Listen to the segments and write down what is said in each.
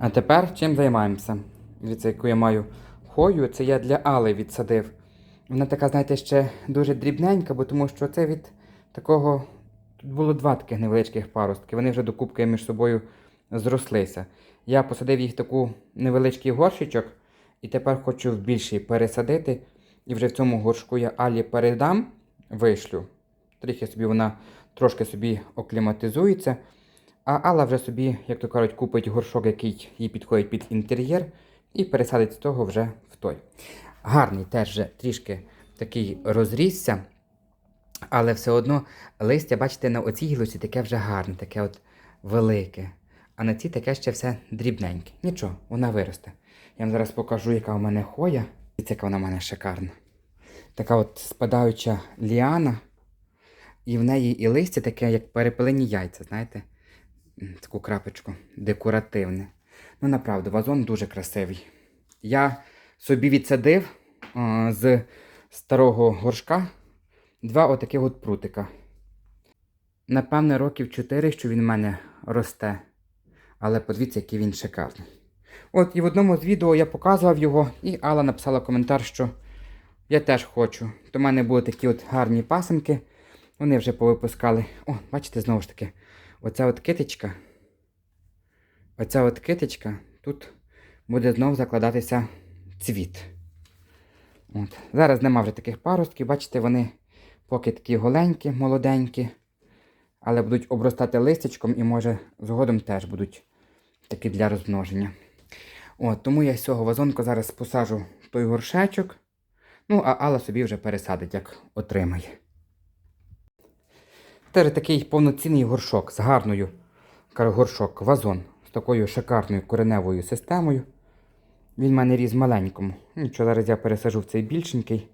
А тепер чим займаємося? Дивіться, яку я маю хою, це я для Али відсадив. Вона така, знаєте, ще дуже дрібненька, бо тому що це від такого. Тут було два таких невеличких паростки. Вони вже докупки між собою зрослися. Я посадив їх в таку невеличкий горщичок, і тепер хочу в більший пересадити. І вже в цьому горшку я Алі передам, вишлю. Трохи собі вона трошки собі окліматизується. А Алла вже собі, як то кажуть, купить горшок, який їй підходить під інтер'єр, і пересадить з того вже в той. Гарний теж вже трішки такий розрісся, але все одно листя, бачите, на оцій гілочці таке вже гарне, таке от велике. А на цій таке ще все дрібненьке. Нічого, вона виросте. Я вам зараз покажу, яка у мене хоя. Дивіться, яка вона в мене шикарна. Така от спадаюча ліана. І в неї і листя таке, як перепелені яйця, знаєте? Таку крапочку декоративне. Ну, направду, вазон дуже красивий. Я собі відсадив а, з старого горшка два отаких от прутика. Напевне, років 4, що він в мене росте. Але подивіться, який він шикарний. От і в одному з відео я показував його, і Алла написала коментар, що я теж хочу. То в мене були такі от гарні пасенки. Вони вже повипускали. О, бачите, знову ж таки, оця от китичка. Оця от китичка, тут буде знов закладатися цвіт. От. Зараз нема вже таких паростків, бачите, вони поки такі голенькі, молоденькі, але будуть обростати листячком і, може, згодом теж будуть такі для розмноження. От, тому я з цього вазонку зараз посажу той горшечок. Ну, а Алла собі вже пересадить, як отримає. Тепер такий повноцінний горшок з гарною горшок, вазон з такою шикарною кореневою системою. Він в мене ріс маленькому. Нічого, зараз я пересажу в цей більшенький,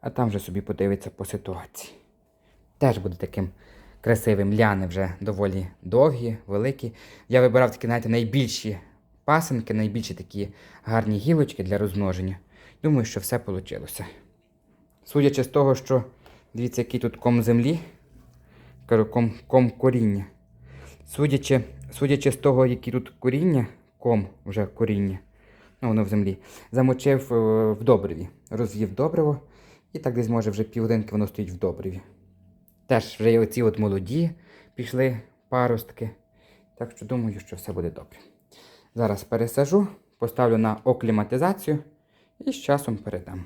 а там вже собі подивиться по ситуації. Теж буде таким красивим. Ляни вже доволі довгі, великі. Я вибирав такі, знаєте, найбільші пасенки, найбільші такі гарні гілочки для розмноження. Думаю, що все вийшло. Судячи з того, що дивіться, який тут ком землі, кажу, ком, ком коріння. Судячи, судячи з того, які тут коріння, ком вже коріння, ну воно в землі, замочив е, в добриві, розвів добриво, і так десь може вже півгодинки воно стоїть в добриві. Теж вже і оці от молоді пішли паростки. Так що думаю, що все буде добре. Зараз пересажу, поставлю на окліматизацію і з часом передам.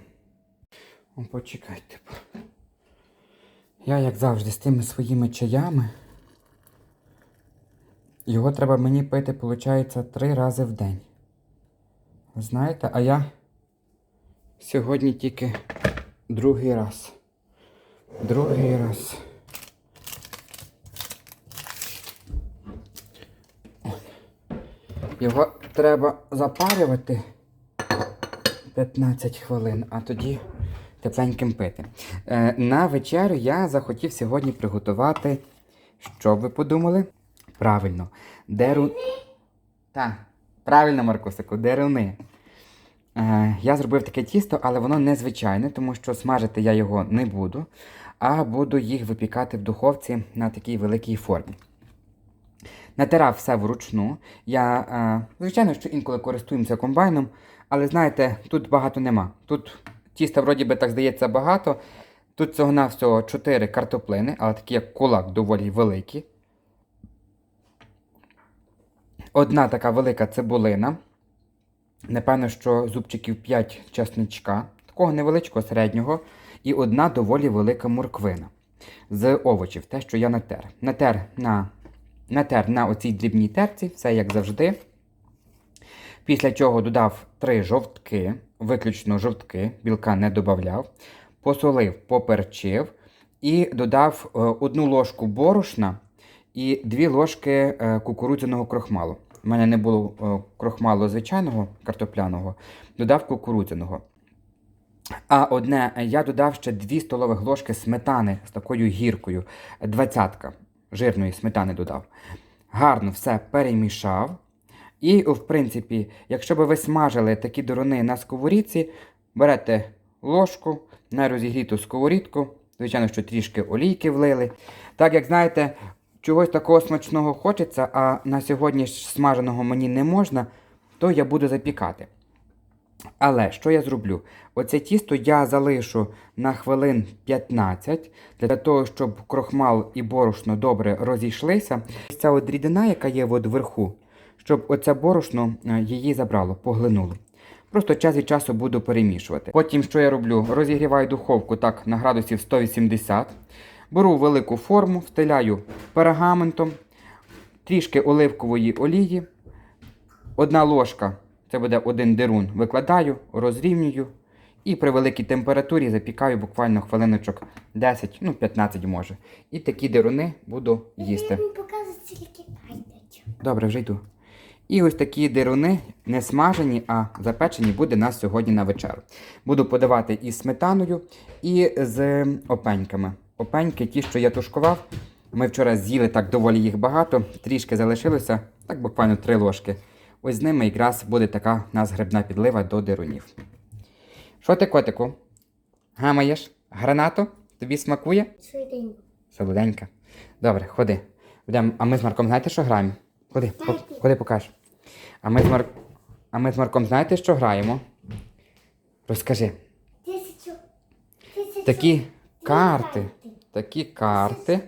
О, почекайте. Я, як завжди, з тими своїми чаями. Його треба мені пити, виходить, три рази в день. Знаєте, а я сьогодні тільки другий раз. Другий раз. Його треба запарювати 15 хвилин, а тоді тепленьким пити. Е, на вечерю я захотів сьогодні приготувати. Що б ви подумали? Правильно, деру. Так, правильно, Маркусику, деруни. Е, я зробив таке тісто, але воно незвичайне, тому що смажити я його не буду, а буду їх випікати в духовці на такій великій формі. Натирав все вручну. Я, е, звичайно, що інколи користуємося комбайном, але знаєте, тут багато нема. Тут тіста, вроді би, так здається, багато. Тут цього на всього 4 картоплини, але такі як кулак доволі великі. Одна така велика цибулина. Напевно, що зубчиків 5 часничка, такого невеличкого середнього, і одна доволі велика морквина з овочів, те, що я натер. Натер на, натер на оцій дрібній терці, все як завжди. Після чого додав 3 жовтки, виключно жовтки, білка не додавав, посолив, поперчив і додав е, одну ложку борошна і 2 ложки е, кукурудзяного крохмалу. У мене не було е, крохмалу звичайного картопляного, додав кукурудзяного. А одне, я додав ще 2 столових ложки сметани з такою гіркою, двадцятка жирної сметани додав. Гарно все перемішав. І, в принципі, якщо би ви смажили такі дорони на сковорідці, берете ложку на розігріту сковорідку, звичайно, що трішки олійки влили. Так як знаєте, чогось такого смачного хочеться, а на сьогодні ж смаженого мені не можна, то я буду запікати. Але що я зроблю? Оце тісто я залишу на хвилин 15 для того, щоб крохмал і борошно добре розійшлися. Ця от рідина, яка є от вверху, щоб оце борошно е, її забрало, поглинуло. Просто час від часу буду перемішувати. Потім що я роблю? Розігріваю духовку так на градусів 180. Беру велику форму, встиляю пергаментом, трішки оливкової олії, одна ложка, це буде один дерун, викладаю, розрівнюю і при великій температурі запікаю буквально хвилиночок 10, ну 15 може. І такі деруни буду їсти. Добре, вже йду. І ось такі деруни не смажені, а запечені буде нас сьогодні на вечерю. Буду подавати із сметаною і з опеньками. Опеньки, ті, що я тушкував, ми вчора з'їли так доволі їх багато, трішки залишилося, так буквально три ложки. Ось з ними якраз буде така у нас грибна підлива до дерунів. Що ти, котику? Гамаєш? Гранату? Тобі смакує? Швиденько. Солоденька. Добре, ходи. Будем... А ми з Марком знаєте, що граємо? Ходи, по... Дайте. ходи покаж. А ми, з Мар... а ми з Марком знаєте, що граємо? Розкажи. Тисячу. Тисячу. Такі карти. Такі карти.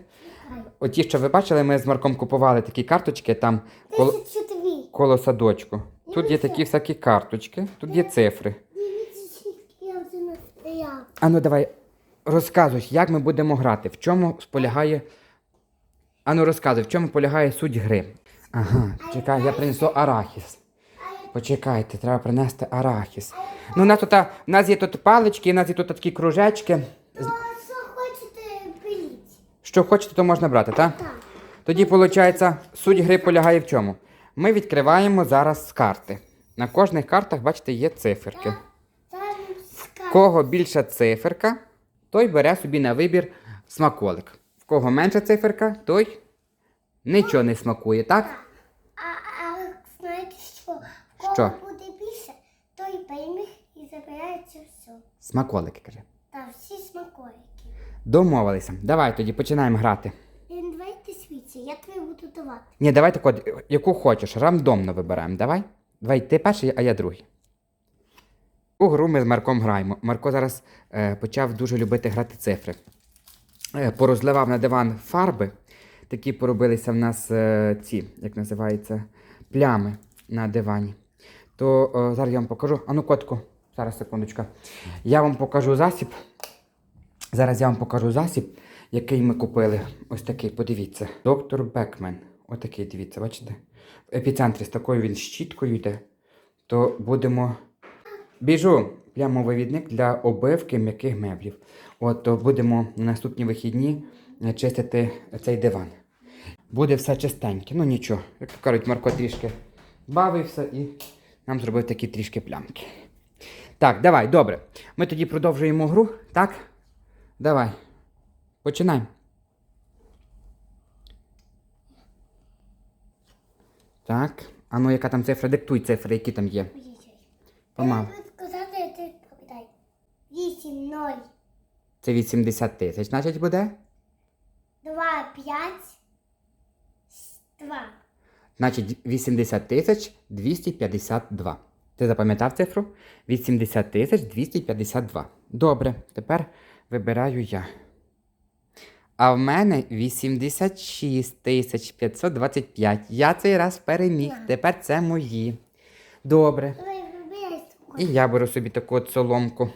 Оті, що ви бачили, ми з Марком купували такі карточки там коло, Тисячу дві. коло садочку. Тут є такі всякі карточки, тут є цифри. Дивіться, скільки я вже настояв. А ну давай, розказуй, як ми будемо грати, в чому полягає. Ану розказуй, в чому полягає суть гри. Ага, чекай, я принесу арахіс. Почекайте, треба принести арахіс. Ну, у нас тут, а, у нас є тут палички, у нас є тут такі кружечки. То що хочете пиліть? Що хочете, то можна брати, так? Так. Тоді, виходить, суть гри полягає в чому? Ми відкриваємо зараз карти. На кожних картах, бачите, є циферки. В кого більша циферка, той бере собі на вибір смаколик. В кого менша циферка, той нічого не смакує, так? А, а знаєте що? Кого Що? буде більше, той переміг і забирається все. Смаколики, каже. Та всі смаколики. Домовилися. Давай тоді починаємо грати. Він давайте світі, я тобі буду давати. Ні, давай так от, яку хочеш, рандомно вибираємо. Давай. Давай ти перший, а я другий. У гру ми з Марком граємо. Марко зараз е, почав дуже любити грати цифри. Е, порозливав на диван фарби. Такі поробилися в нас е, ці, як називається, плями на дивані. То е, зараз я вам покажу. Ану, котку, зараз секундочка. Я вам покажу засіб. Зараз я вам покажу засіб, який ми купили. Ось такий, подивіться. Доктор Бекмен. Отакий, дивіться, бачите? В епіцентрі з такою він щіткою йде. То будемо. Біжу плямовивідник для обивки м'яких меблів. От то будемо на наступні вихідні е, чистити цей диван. Буде все чистеньке, ну нічого. Як кажуть, Марко трішки бавився і нам зробив такі трішки плямки. Так, давай, добре. Ми тоді продовжуємо гру, так? Давай. Починаємо. Так. А ну яка там цифра? Диктуй цифри, які там є. Помалу. Я буду сказати, а ти відповідай. Вісім, ноль, Це 80 тисяч, значить буде? два, п'ять, два. Значить 80 тисяч 252. Ти запам'ятав цифру? 80 тисяч 252. Добре, тепер вибираю я. А в мене 86 тисяч 525. Я цей раз переміг. Тепер це мої. Добре. І я беру собі таку от соломку.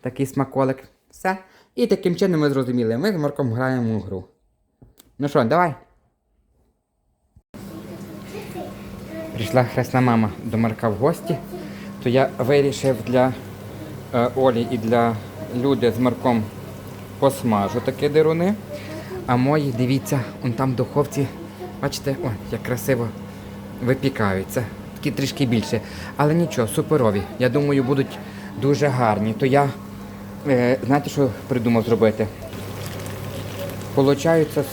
Такий смаколик. Все. І таким чином ми зрозуміли, ми з Марком граємо у гру. Ну що, давай. Прийшла хресна мама до Марка в гості, то я вирішив для е, Олі і для Люди з Марком посмажу такі деруни. А мої, дивіться, он там в духовці, бачите, о, як красиво випікаються. Такі трішки більше. Але нічого, суперові. Я думаю, будуть дуже гарні. То я, знаєте, що придумав зробити? Получаються,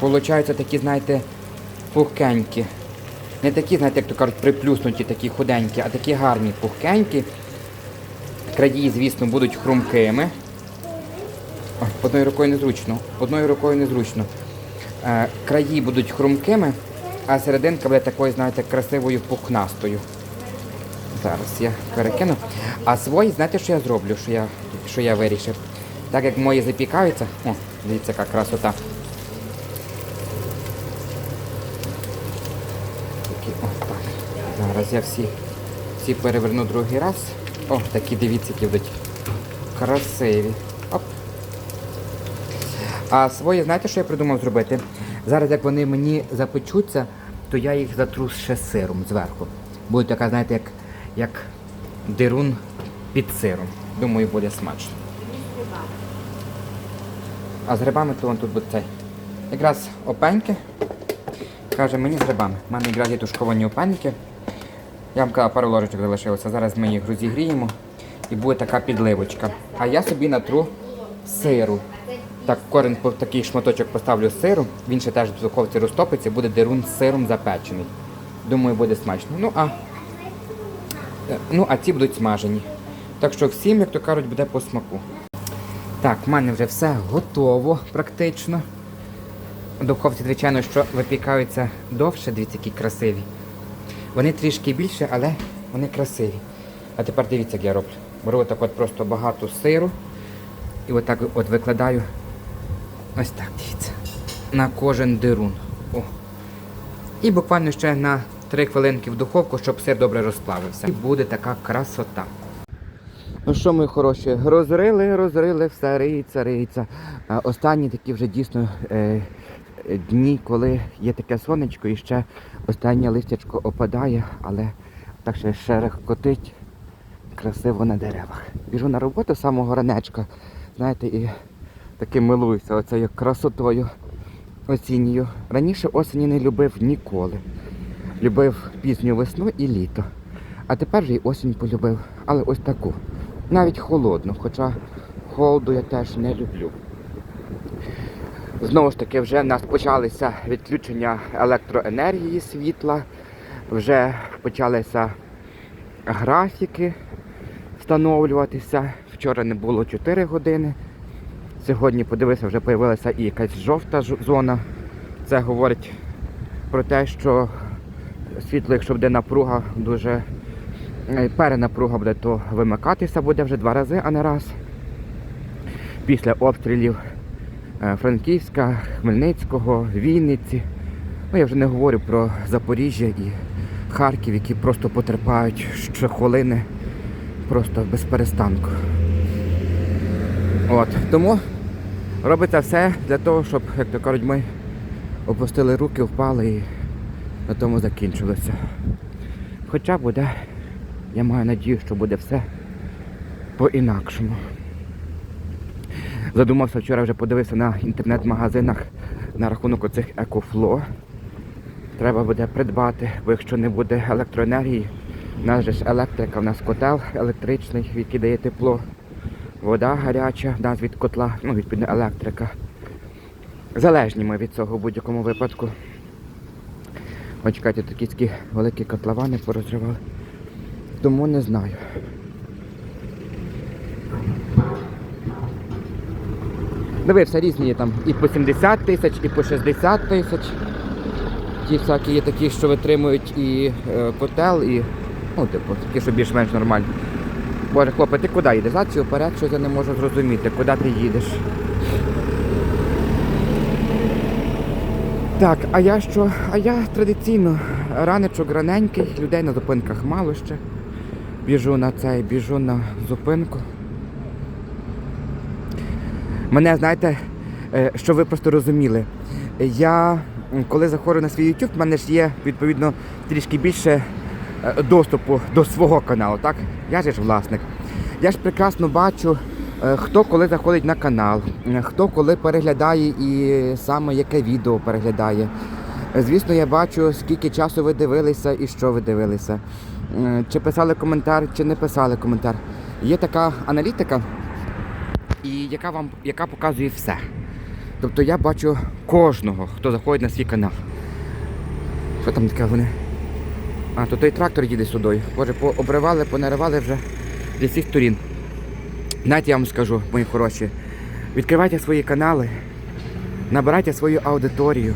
получаються такі, знаєте, пухкенькі. Не такі, знаєте, як то кажуть, приплюснуті, такі худенькі, а такі гарні пухкенькі. Краї, звісно, будуть хрумкими. Ой, одною рукою незручно. Одною рукою незручно. Е, краї будуть хрумкими, а серединка буде такою, знаєте, красивою пухнастою. Зараз я перекину. А свої, знаєте, що я зроблю, що я, що я вирішив? Так як мої запікаються, о, дивіться, яка красота. Такі, о, так. Зараз я всі, всі переверну другий раз. О, такі дивіться, які будуть красиві. Оп. А свої, знаєте, що я придумав зробити? Зараз, як вони мені запечуться, то я їх затру ще сиром зверху. Буде така, знаєте, як, як дирун під сиром. Думаю, буде смачно. А з грибами то вон тут буде цей. Якраз опеньки. Каже, мені з грибами. У мене якраз є тушковані опеньки. Я вам казав, пару ложечок залишилося. Зараз ми їх розігріємо і буде така підливочка. А я собі натру сиру. Так, кожен такий шматочок поставлю сиру, він ще теж в духовці розтопиться, буде дерун з сиром запечений. Думаю, буде смачно. Ну а, ну, а ці будуть смажені. Так що всім, як то кажуть, буде по смаку. Так, в мене вже все готово практично. В духовці, звичайно, що випікаються довше, дивіться, які красиві. Вони трішки більше, але вони красиві. А тепер дивіться, як я роблю. Беру отак от просто багато сиру і отак от викладаю. Ось так, дивіться. На кожен дирун. О. І буквально ще на 3 хвилинки в духовку, щоб сир добре розплавився. І буде така красота. Ну що, мої хороші, розрили, розрили, все риється, риється. Останні такі вже дійсно е, дні, коли є таке сонечко і ще останнє листячко опадає, але так ще шерехкотить красиво на деревах. Біжу на роботу з самого ранечка, знаєте, і таки милуюся оцею красотою осінньою. Раніше осені не любив ніколи. Любив пізню весну і літо. А тепер же й осінь полюбив, але ось таку. Навіть холодну, хоча холоду я теж не люблю. Знову ж таки, вже в нас почалися відключення електроенергії світла, вже почалися графіки встановлюватися. Вчора не було 4 години. Сьогодні подивився, вже з'явилася і якась жовта зона. Це говорить про те, що світло, якщо буде напруга, дуже е, перенапруга буде, то вимикатися буде вже два рази, а не раз. Після обстрілів е, Франківська, Хмельницького, Вінниці. Ну, я вже не говорю про Запоріжжя і Харків, які просто потерпають щохвилини просто без перестанку. От. Тому робиться все для того, щоб, як то кажуть, ми опустили руки, впали і на тому закінчилося. Хоча буде, я маю надію, що буде все по-інакшому. Задумався вчора, вже подивився на інтернет-магазинах на рахунок оцих екофло. Треба буде придбати, бо якщо не буде електроенергії, у нас же ж електрика, у нас котел електричний, який дає тепло, вода гаряча, в нас від котла, ну відповідно електрика. Залежні ми від цього в будь-якому випадку. Ось чекайте, такі такі великі котловани порозривали. Тому не знаю. Дивився різні є там і по 70 тисяч, і по 60 тисяч. Ті всякі є такі, що витримують і е, котел, і ну, типу, такі, що більш-менш нормальні. Боже, хлопець, ти куди їдеш? Зад чи вперед, щось я не можу зрозуміти, куди ти їдеш. Так, а я що? А я традиційно ранечок раненький, людей на зупинках мало ще. Біжу на цей, біжу на зупинку. Мене, знаєте, е, що ви просто розуміли. Я, коли заходжу на свій YouTube, в мене ж є, відповідно, трішки більше е, доступу до свого каналу, так? Я ж власник. Я ж прекрасно бачу, хто коли заходить на канал, е, хто коли переглядає і саме яке відео переглядає. Е, Звісно, я бачу, скільки часу ви дивилися і що ви дивилися. Е, Чи писали коментар, чи не писали коментар. Є така аналітика, і яка вам яка показує все. Тобто я бачу кожного, хто заходить на свій канал. Що там таке вони? А, то той трактор їде сюди. Боже, пообривали, понаривали вже зі всіх сторін. Знаєте, я вам скажу, мої хороші, відкривайте свої канали, набирайте свою аудиторію,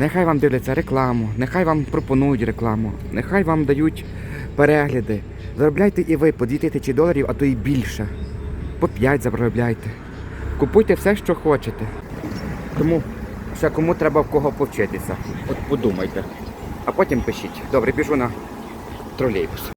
Нехай вам дивляться рекламу, нехай вам пропонують рекламу, нехай вам дають перегляди. Заробляйте і ви по 2 тисячі доларів, а то і більше. По 5 заробляйте. Купуйте все, що хочете. Тому ще кому треба в кого повчитися. От подумайте. А потім пишіть. Добре, біжу на тролейбус.